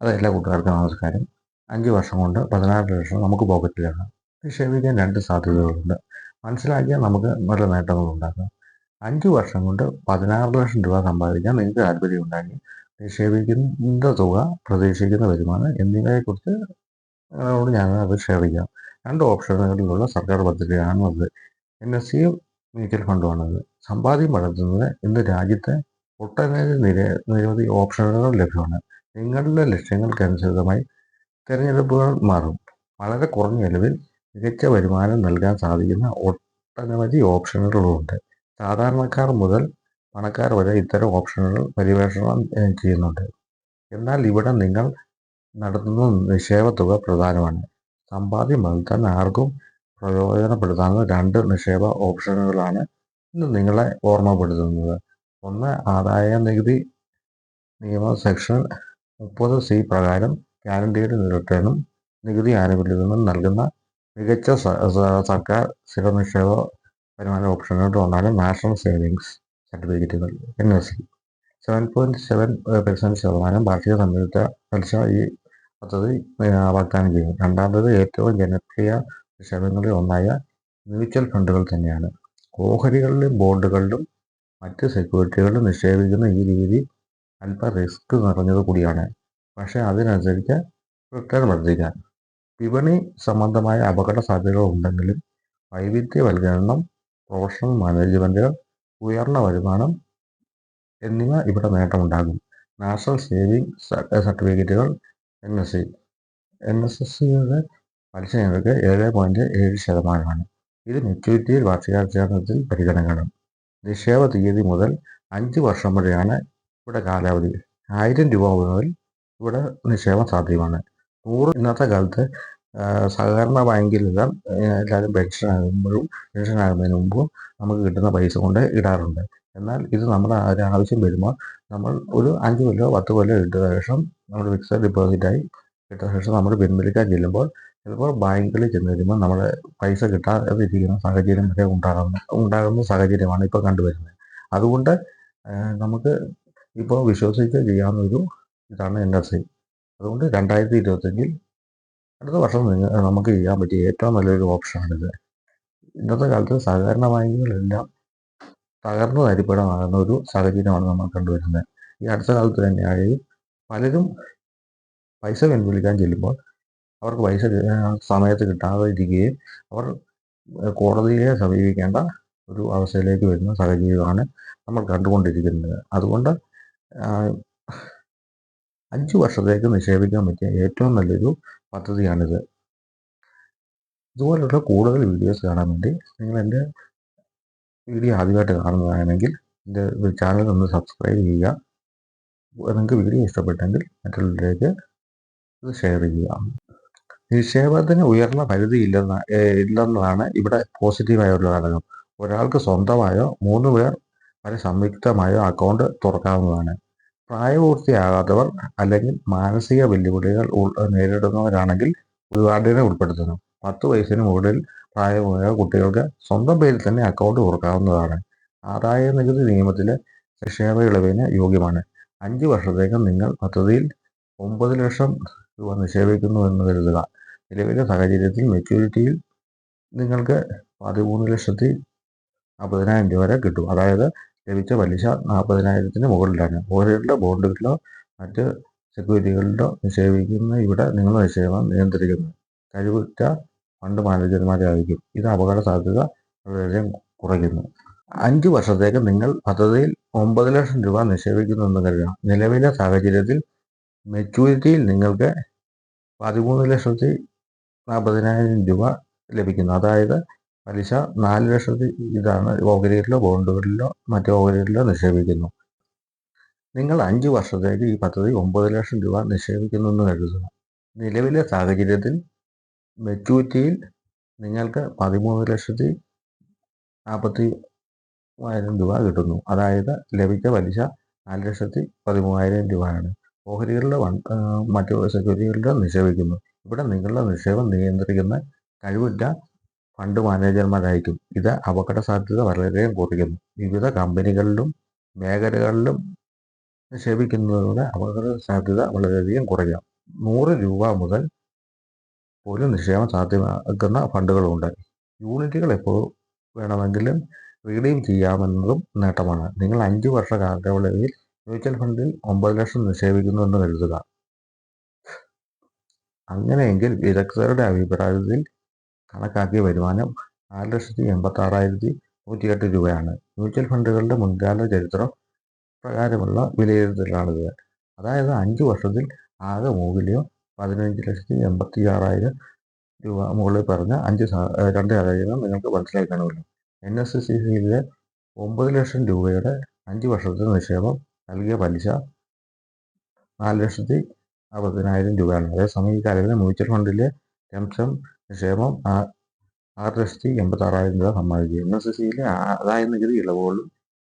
അത് എല്ലാ കൂട്ടുകാർക്കും നമസ്കാരം. അഞ്ച് വർഷം കൊണ്ട് പതിനാറ് ലക്ഷം നമുക്ക് പോക്കറ്റിലാണ് നിക്ഷേപിക്കാൻ രണ്ട് സാധ്യതകളുണ്ട്. മനസ്സിലാക്കിയാൽ നമുക്ക് നല്ല നേട്ടങ്ങളുണ്ടാക്കാം അഞ്ച് വർഷം കൊണ്ട് പതിനാറ് ലക്ഷം രൂപ സമ്പാദിക്കാൻ നിങ്ങൾക്ക് താല്പര്യം ഉണ്ടാക്കി നിക്ഷേപിക്കുന്ന തുക പ്രതീക്ഷിക്കുന്ന വരുമാനം എന്നിവയെക്കുറിച്ച് നിങ്ങളോട് ഞാൻ അത് ഷെയർ ചെയ്യാം. രണ്ട് ഓപ്ഷനുകളിലുള്ള സർക്കാർ പദ്ധതിയാണ് അത് എൻ എസ് സി മ്യൂച്വൽ ഫണ്ടുമാണത് സമ്പാദ്യം വളർത്തുന്നത് ഇന്ന് രാജ്യത്തെ ഒട്ടനവധി നിര നിരവധി ഓപ്ഷനുകൾ ലഭ്യമാണ്. നിങ്ങളുടെ ലക്ഷ്യങ്ങൾക്കനുസൃതമായി തിരഞ്ഞെടുപ്പുകൾ മാറും. വളരെ കുറഞ്ഞ ചെലവിൽ മികച്ച വരുമാനം നൽകാൻ സാധിക്കുന്ന ഒട്ടനവധി ഓപ്ഷനുകളുണ്ട്. സാധാരണക്കാർ മുതൽ പണക്കാർ വരെ ഇത്തരം ഓപ്ഷനുകൾ പര്യവേഷണം ചെയ്യുന്നുണ്ട്. എന്നാൽ ഇവിടെ നിങ്ങൾ നടത്തുന്ന നിക്ഷേപ തുക പ്രധാനമാണ്. സമ്പാദ്യം വളർത്താൻ ആർക്കും പ്രയോജനപ്പെടുത്താവുന്ന രണ്ട് നിക്ഷേപ ഓപ്ഷനുകളാണ് ഇന്ന് നിങ്ങളെ ഓർമ്മപ്പെടുത്തുന്നത്. ഒന്ന് ആദായ നികുതി നിയമ സെക്ഷൻ മുപ്പത് സി പ്രകാരം ഗ്യാരണ്ടീഡ് റിട്ടേണും നികുതി ആനുകൂല്യങ്ങളും നൽകുന്ന മികച്ച സർക്കാർ സ്ഥിര നിക്ഷേപ വരുമാന ഓപ്ഷനുകളുടെ ഒന്നാണ് നാഷണൽ സേവിങ്സ് സർട്ടിഫിക്കറ്റുകൾ N S C seven point seven percent ശതമാനം വാർഷിക സംയുക്ത പലിശ ഈ പദ്ധതി വാഗ്ദാനം ചെയ്യും രണ്ടാമത് ഏറ്റവും ജനപ്രിയ നിക്ഷേപങ്ങളിൽ ഒന്നായ മ്യൂച്വൽ ഫണ്ടുകൾ തന്നെയാണ്. ഓഹരികളിലും ബോണ്ടുകളിലും മറ്റ് സെക്യൂരിറ്റികളിലും നിക്ഷേപിക്കുന്ന ഈ രീതി അല്പ റിസ്ക് നിറഞ്ഞത് കൂടിയാണ്. പക്ഷേ അതിനനുസരിച്ച് റിട്ടേൺ വർദ്ധിക്കാൻ വിപണി സംബന്ധമായ അപകട സാധ്യതകൾ ഉണ്ടെങ്കിലും വൈവിധ്യവൽക്കരണം പ്രൊഫഷണൽ മാനേജ്മെന്റുകൾ ഉയർന്ന വരുമാനം എന്നിവ ഇവിടെ നേട്ടമുണ്ടാകും. നാഷണൽ സേവിംഗ് സർട്ടിഫിക്കറ്റുകൾ N S C N S S സിയുടെ പലിശ നിരക്ക് ഏഴ് പോയിന്റ് ഏഴ് ശതമാനമാണ്. ഇത് മെച്യൂരിറ്റിയിൽ വാർഷികാചരണത്തിൽ പരിഗണന നിക്ഷേപ തീയതി മുതൽ അഞ്ച് വർഷം വരെയാണ് ഇവിടെ കാലാവധി ആയിരം രൂപ മുതൽ ഇവിടെ നിക്ഷേപം സാധ്യമാണ്. നൂറ് ഇന്നത്തെ കാലത്ത് സഹകരണ ബാങ്കിലെല്ലാം എല്ലാവരും പെൻഷൻ ആകുമ്പോഴും പെൻഷൻ ആകുന്നതിന് മുമ്പും നമുക്ക് കിട്ടുന്ന പൈസ കൊണ്ട് ഇടാറുണ്ട്. എന്നാൽ ഇത് നമ്മുടെ ഒരാവശ്യം വരുമ്പോൾ നമ്മൾ ഒരു അഞ്ച് കൊല്ലോ പത്ത് കൊല്ലോ ഇട്ട ശേഷം നമ്മൾ ഫിക്സഡ് ഡിപ്പോസിറ്റായി ഇട്ട ശേഷം നമ്മൾ പിൻവലിക്കാൻ ചെല്ലുമ്പോൾ ചിലപ്പോൾ ബാങ്കുകളിൽ ചെന്ന് വരുമ്പോൾ നമ്മൾ പൈസ കിട്ടാതെ ഇരിക്കുന്ന സാഹചര്യം വരെ ഉണ്ടാകുന്ന ഉണ്ടാകുന്ന സാഹചര്യമാണ് ഇപ്പോൾ കണ്ടുവരുന്നത്. അതുകൊണ്ട് നമുക്ക് ഇപ്പോൾ വിശ്വസിച്ച് ചെയ്യാവുന്ന ഒരു ഇതാണ് എൻ എസ് ഐ. അതുകൊണ്ട് രണ്ടായിരത്തി ഇരുപത്തഞ്ചിൽ അടുത്ത വർഷം നിങ്ങൾ നമുക്ക് ചെയ്യാൻ പറ്റിയ ഏറ്റവും നല്ലൊരു ഓപ്ഷനാണിത്. ഇന്നത്തെ കാലത്ത് സഹകരണ ബാങ്കുകളെല്ലാം തകർന്നു തരിപ്പണമാകുന്ന ഒരു സാഹചര്യമാണ് നമ്മൾ കണ്ടുവരുന്നത്. ഈ അടുത്ത കാലത്ത് തന്നെയായി പലരും പൈസ പിൻവലിക്കാൻ ചെല്ലുമ്പോൾ അവർക്ക് പൈസ സമയത്ത് കിട്ടാതെ ഇരിക്കുകയും അവർ കോടതിയെ സമീപിക്കേണ്ട ഒരു അവസ്ഥയിലേക്ക് വരുന്ന സാഹചര്യമാണ് നമ്മൾ കണ്ടുകൊണ്ടിരിക്കുന്നത്. അതുകൊണ്ട് അഞ്ച് വർഷത്തേക്ക് നിക്ഷേപിക്കാൻ പറ്റിയ ഏറ്റവും നല്ലൊരു പദ്ധതിയാണിത്. ഇതുപോലുള്ള കൂടുതൽ വീഡിയോസ് കാണാൻ വേണ്ടി നിങ്ങൾ എന്റെ വീഡിയോ ആദ്യമായിട്ട് കാണുന്നതാണെങ്കിൽ എന്റെ ചാനൽ ഒന്ന് സബ്സ്ക്രൈബ് ചെയ്യുക. നിങ്ങൾക്ക് വീഡിയോ ഇഷ്ടപ്പെട്ടെങ്കിൽ മറ്റുള്ളവരിലേക്ക് ഇത് ഷെയർ ചെയ്യുക. നിക്ഷേപത്തിന് ഉയർന്ന പരിധി ഇല്ലെന്ന ഇല്ലെന്നതാണ് ഇവിടെ പോസിറ്റീവായ ഒരു ഘടകം. ഒരാൾക്ക് സ്വന്തമായോ മൂന്ന് പേർ വരെ സംയുക്തമായോ അക്കൗണ്ട് തുറക്കാവുന്നതാണ്. പ്രായപൂർത്തിയാകാത്തവർ അല്ലെങ്കിൽ മാനസിക വെല്ലുവിളികൾ നേരിടുന്നവരാണെങ്കിൽ ഉദ്ഘാടനം ഉൾപ്പെടുത്തുന്നു. പത്ത് വയസ്സിന് മുകളിൽ പ്രായമായ കുട്ടികൾക്ക് സ്വന്തം പേരിൽ തന്നെ അക്കൗണ്ട് തുറക്കാവുന്നതാണ്. ആദായ നികുതി നിയമത്തിലെ നിക്ഷേപ ഇളവിന് യോഗ്യമാണ്. അഞ്ച് വർഷത്തേക്ക് നിങ്ങൾ പദ്ധതിയിൽ ഒമ്പത് ലക്ഷം രൂപ നിക്ഷേപിക്കുന്നു എന്ന് കരുതുക. നിലവിലെ സാഹചര്യത്തിൽ മെച്യൂരിറ്റിയിൽ നിങ്ങൾക്ക് പതിമൂന്ന് ലക്ഷത്തി അമ്പതിനായിരം രൂപ വരെ കിട്ടും. അതായത് ലഭിച്ച പലിശ നാൽപ്പതിനായിരത്തിന് മുകളിലാണ്. ഓഹരികളുടെ ബോണ്ടുകളിലോ മറ്റ് സെക്യൂരിറ്റികളിലോ നിക്ഷേപിക്കുന്ന ഇവിടെ നിങ്ങൾ നിക്ഷേപം നിയന്ത്രിക്കുന്നു. കഴിവുറ്റ ഫണ്ട് മാനേജർമാരായിരിക്കും ഇത് അപകട സാധ്യത വളരെ കുറയ്ക്കുന്നു. അഞ്ച് വർഷത്തേക്ക് നിങ്ങൾ പദ്ധതിയിൽ ഒമ്പത് ലക്ഷം രൂപ നിക്ഷേപിക്കുന്നു എന്ന് കരുതുക. നിലവിലെ സാഹചര്യത്തിൽ മെച്യൂരിറ്റിയിൽ നിങ്ങൾക്ക് പതിമൂന്ന് ലക്ഷത്തി നാൽപ്പതിനായിരം രൂപ ലഭിക്കുന്നു. അതായത് പലിശ നാല് ലക്ഷത്തി ഇതാണ് ഓഹരികളിലോ ബോണ്ടുകളിലോ മറ്റു ഓഹരികളിലോ നിക്ഷേപിക്കുന്നു. നിങ്ങൾ അഞ്ച് വർഷത്തേക്ക് ഈ പദ്ധതി ഒമ്പത് ലക്ഷം രൂപ നിക്ഷേപിക്കുന്നു എന്ന് കരുതുക. നിലവിലെ സാഹചര്യത്തിൽ മെച്യൂരിറ്റിയിൽ നിങ്ങൾക്ക് പതിമൂന്ന് ലക്ഷത്തി നാൽപ്പത്തി മൂവായിരം രൂപ കിട്ടുന്നു. അതായത് ലഭിച്ച പലിശ നാല് ലക്ഷത്തി പതിമൂവായിരം രൂപയാണ്. ഓഹരികളിലോ മറ്റു സെക്യൂരിറ്റികളിലോ നിക്ഷേപിക്കുന്നു. ഇവിടെ നിങ്ങളുടെ നിക്ഷേപം നിയന്ത്രിക്കുന്ന കഴിവുറ്റ ഫണ്ട് മാനേജർമാരായിരിക്കും ഇത് അപകട സാധ്യത വളരെയധികം കുറയ്ക്കുന്നു വിവിധ കമ്പനികളിലും മേഖലകളിലും നിക്ഷേപിക്കുന്നതിലൂടെ അപകട സാധ്യത വളരെയധികം കുറയ്ക്കാം നൂറ് രൂപ മുതൽ പോലും നിക്ഷേപം സാധ്യമാക്കുന്ന ഫണ്ടുകളുണ്ട്. യൂണിറ്റുകൾ എപ്പോൾ വേണമെങ്കിലും റീഡീം ചെയ്യാമെന്നതും നേട്ടമാണ്. നിങ്ങൾ അഞ്ച് വർഷ കാലയളവിൽ മ്യൂച്വൽ ഫണ്ടിൽ ഒമ്പത് ലക്ഷം നിക്ഷേപിക്കുന്നുവെന്ന് കരുതുക. അങ്ങനെയെങ്കിൽ വിദഗ്ധരുടെ അഭിപ്രായത്തിൽ കണക്കാക്കിയ വരുമാനം നാല് ലക്ഷത്തി എൺപത്തി ആറായിരത്തി നൂറ്റിയെട്ട് രൂപയാണ്. മ്യൂച്വൽ ഫണ്ടുകളുടെ മുൻകാല ചരിത്രം പ്രകാരമുള്ള വിലയിരുത്തലാണിത് അതായത് അഞ്ച് വർഷത്തിൽ ആകെ മൂല്യം പതിനഞ്ച് ലക്ഷത്തി എൺപത്തി ആറായിരം രൂപ മുകളിൽ പറഞ്ഞ അഞ്ച് രണ്ട് സാഹചര്യം നിങ്ങൾക്ക് മനസ്സിലാക്കാനുള്ളൂ എൻ എസ് സി സിയിലെ ഒമ്പത് ലക്ഷം രൂപയുടെ അഞ്ച് വർഷത്തെ നിക്ഷേപം നൽകിയ പലിശ നാല് ലക്ഷത്തി അറുപതിനായിരം രൂപയാണ്. അതേസമയം ഈ കാലയളവിൽ മ്യൂച്വൽ ഫണ്ടിലെ ലംസം നിക്ഷേപം ആറ് ലക്ഷത്തി എൺപത്തി ആറായിരം രൂപ സമ്മാനിക്കും എൻ എസ് എസ് സിയിലെ ആദായ നികുതി ഇളവുകളും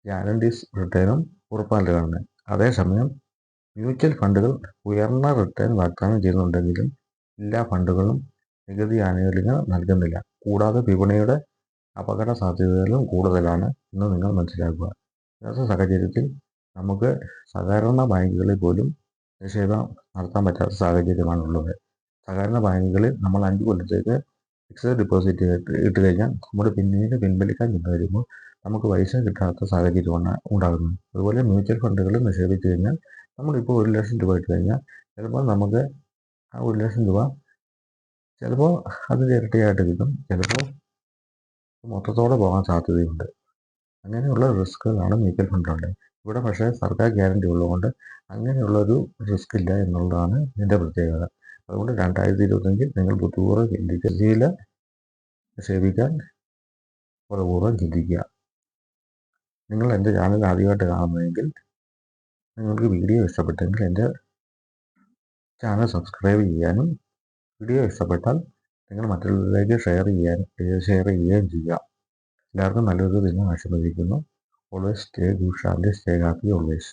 ഗ്യാരണ്ടീസ് റിട്ടേണും ഉറപ്പാണ് അതേസമയം മ്യൂച്വൽ ഫണ്ടുകൾ ഉയർന്ന റിട്ടേൺ വാഗ്ദാനം ചെയ്യുന്നുണ്ടെങ്കിലും എല്ലാ ഫണ്ടുകളും നികുതി ആനുകൂല്യങ്ങൾ നൽകുന്നില്ല. കൂടാതെ വിപണിയുടെ അപകട സാധ്യതകളും കൂടുതലാണ് എന്ന് നിങ്ങൾ മനസ്സിലാക്കുക. ഇന്നത്തെ സാഹചര്യത്തിൽ നമുക്ക് സഹകരണ ബാങ്കുകളിൽ പോലും നിക്ഷേപം നടത്താൻ പറ്റാത്ത സാഹചര്യമാണുള്ളത്. സഹകരണ ബാങ്കുകളിൽ നമ്മൾ അഞ്ച് കൊല്ലത്തേക്ക് ഫിക്സഡ് ഡെപ്പോസിറ്റ് ഇട്ട് കഴിഞ്ഞാൽ നമ്മൾ പിന്നീട് പിൻവലിക്കാൻ ചെന്ന് വരുമ്പോൾ നമുക്ക് പൈസ കിട്ടാത്ത സാഹചര്യമാണ് ഉണ്ടാകുന്നത് അതുപോലെ മ്യൂച്വൽ ഫണ്ടുകളിൽ നിക്ഷേപിച്ച് കഴിഞ്ഞാൽ നമ്മളിപ്പോൾ ഒരു ലക്ഷം രൂപ ഇട്ട് കഴിഞ്ഞാൽ ചിലപ്പോൾ നമുക്ക് ആ ഒരു ലക്ഷം രൂപ ചിലപ്പോൾ അതിന്റെ ഇരട്ടിയായിട്ട് കിട്ടും. ചിലപ്പോൾ മൊത്തത്തോടെ പോകാൻ സാധ്യതയുണ്ട്. അങ്ങനെയുള്ള റിസ്ക്കുകളാണ് മ്യൂച്വൽ ഫണ്ടുണ്ട് ഇവിടെ പക്ഷേ സർക്കാർ ഗ്യാരണ്ടി ഉള്ളതുകൊണ്ട് അങ്ങനെയുള്ളൊരു റിസ്ക് ഇല്ല എന്നുള്ളതാണ് ഇതിന്റെ പ്രത്യേകത. അതുകൊണ്ട് രണ്ടായിരത്തി ഇരുപത്തഞ്ചിൽ നിങ്ങൾ ബുദ്ധിപൂർവം ചിന്തിക്കുക ഇന്ത്യയിൽ നിക്ഷേപിക്കാൻ ബോധപൂർവം ചിന്തിക്കുക. നിങ്ങൾ എന്റെ ചാനൽ ആദ്യമായിട്ട് കാണുന്നതെങ്കിൽ നിങ്ങൾക്ക് വീഡിയോ ഇഷ്ടപ്പെട്ടെങ്കിൽ എന്റെ ചാനൽ സബ്സ്ക്രൈബ് ചെയ്യാനും വീഡിയോ ഇഷ്ടപ്പെട്ടാൽ നിങ്ങൾ മറ്റുള്ളവരിലേക്ക് ഷെയർ ചെയ്യാൻ ഷെയർ ചെയ്യുകയും ചെയ്യുക. എല്ലാവർക്കും നല്ലൊരു ദിനം ആശംസിക്കുന്നു. Always stay good stay happy always